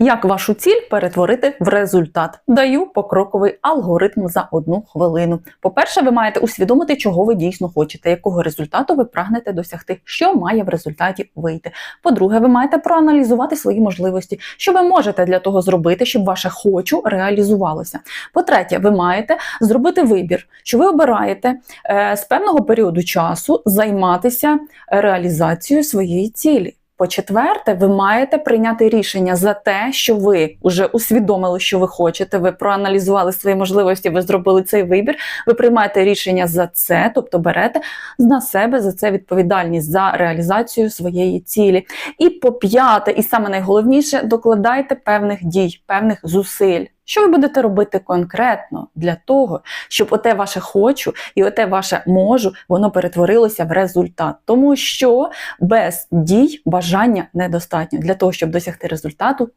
Як вашу ціль перетворити в результат? Даю покроковий алгоритм за одну хвилину. По-перше, ви маєте усвідомити, чого ви дійсно хочете, якого результату ви прагнете досягти, що має в результаті вийти. По-друге, ви маєте проаналізувати свої можливості, що ви можете для того зробити, щоб ваше хочу реалізувалося. По-третє, ви маєте зробити вибір, що ви обираєте е, з певного періоду часу займатися реалізацією своєї цілі. По-четверте, ви маєте прийняти рішення за те, що ви вже усвідомили, що ви хочете, ви проаналізували свої можливості, ви зробили цей вибір. Ви приймаєте рішення за це, тобто берете на себе за це відповідальність за реалізацію своєї цілі. І по п'яте, і саме найголовніше, докладайте певних дій, певних зусиль. Що ви будете робити конкретно для того, щоб оте ваше хочу і оте ваше можу воно перетворилося в результат, тому що без дій бажання недостатньо. Для того, щоб досягти результату,